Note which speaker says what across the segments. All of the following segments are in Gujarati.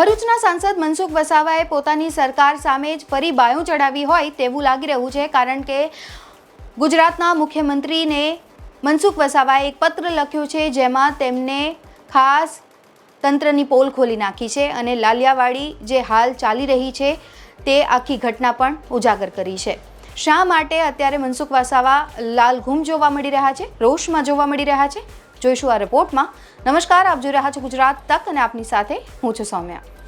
Speaker 1: ભરૂચના સાંસદ મનસુખ વસાવાએ પોતાની સરકાર સામે જ ફરી બાયું ચડાવી હોય તેવું લાગી રહ્યું છે, કારણ કે ગુજરાતના મુખ્યમંત્રીને મનસુખ વસાવાએ એક પત્ર લખ્યો છે, જેમાં તેમને ખાસ તંત્રની પોલ ખોલી નાખી છે અને લાલિયાવાડી જે હાલ ચાલી રહી છે, તે આખી ઘટના પણ ઉજાગર કરી છે. શા માટે અત્યારે મનસુખ વસાવા લાલઘૂમ જોવા મળી રહ્યા છે, રોષમાં જોવા મળી રહ્યા છે? જોઈશું આ રિપોર્ટમાં. નમસ્કાર, આપ જોઈ રહ્યા છો ગુજરાત તક અને આપની સાથે હું છું સૌમ્યા.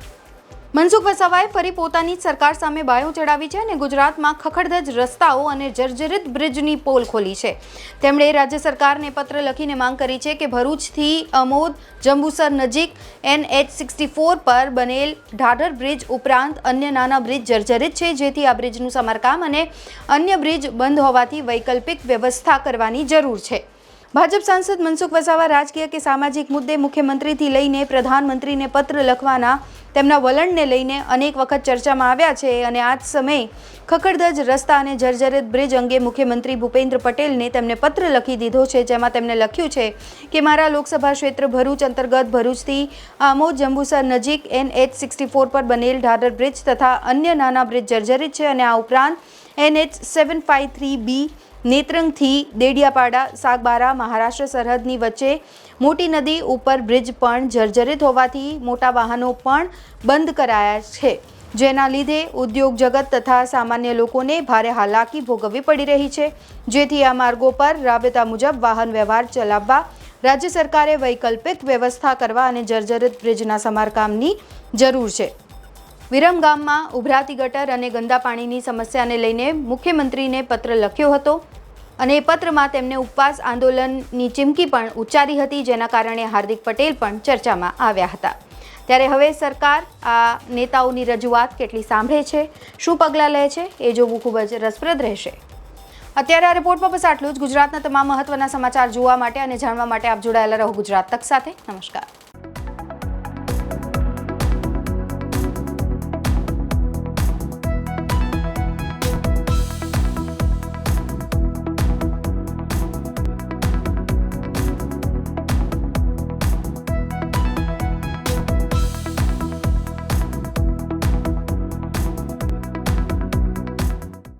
Speaker 1: મનસુખ વસાવાએ ફરી પોતાની સરકાર સામે બાયો ચડાવી છે અને ગુજરાતમાં ખખડધજ રસ્તાઓ અને જર્જરિત બ્રિજની પોલ ખોલી છે. તેમણે રાજ્ય સરકારને પત્ર લખીને માંગ કરી છે કે ભરૂચથી અમોદ, જંબુસર નજીક એન એચ સિક્સટી ફોર પર બનેલ ઢાઢર બ્રિજ ઉપરાંત અન્ય નાના બ્રિજ જર્જરિત છે, જેથી આ બ્રિજનું સમારકામ અને અન્ય બ્રિજ બંધ હોવાથી વૈકલ્પિક વ્યવસ્થા કરવાની જરૂર છે. ભાજપ સાંસદ મનસુખ વસાવા રાજકીય કે સામાજિક મુદ્દે મુખ્યમંત્રીથી લઈને પ્રધાનમંત્રીને પત્ર લખવાના તેમના વલણને લઈને અનેક વખત ચર્ચામાં આવ્યા છે અને આ જ સમયે ખખડધજ રસ્તા અને જર્જરિત બ્રિજ અંગે મુખ્યમંત્રી ભૂપેન્દ્ર પટેલને તેમને પત્ર લખી દીધો છે, જેમાં તેમણે લખ્યું છે કે મારા લોકસભા ક્ષેત્ર ભરૂચ અંતર્ગત ભરૂચથી આમોદ જંબુસર નજીક એન એચ સિક્સટી ફોર પર બનેલ ઢાડર બ્રિજ તથા અન્ય નાના બ્રિજ જર્જરિત છે અને આ ઉપરાંત N H seven five three B નેત્રંગથી Dediapada Sagbara Maharashtra સરહદની વચ્ચે મોટી નદી ઉપર બ્રિજ પણ જર્જરિત હોવાથી મોટા વાહનો પણ બંધ કરાયા છે. જેના લીધે ઉદ્યોગ જગત તથા સામાન્ય લોકોને ભારે હાલાકી ભોગવવી પડી રહી છે. જેથી આ માર્ગો પર રાબેતા મુજબ વાહન વ્યવહાર ચલાવવા રાજ્ય સરકારે વૈકલ્પિક વ્યવસ્થા કરવા અને જર્જરિત બ્રિજના સમારકામની જરૂર છે. વિરમ ગામમાં ઉભરાતી ગટર અને ગંદા પાણીની સમસ્યાને લઈને મુખ્યમંત્રીને પત્ર લખ્યો હતો અને એ પત્રમાં તેમને ઉપવાસ આંદોલનની ચીમકી પણ ઉચ્ચારી હતી, જેના કારણે હાર્દિક પટેલ પણ ચર્ચામાં આવ્યા હતા. ત્યારે હવે સરકાર આ નેતાઓની રજૂઆત કેટલી સાંભળે છે, શું પગલાં લે છે, એ જોવું ખૂબ જ રસપ્રદ રહેશે. અત્યારે આ રિપોર્ટમાં બસ આટલું જ. ગુજરાતના તમામ મહત્વના સમાચાર જોવા માટે અને જાણવા માટે આપ જોડાયેલા રહો ગુજરાત તક સાથે. નમસ્કાર.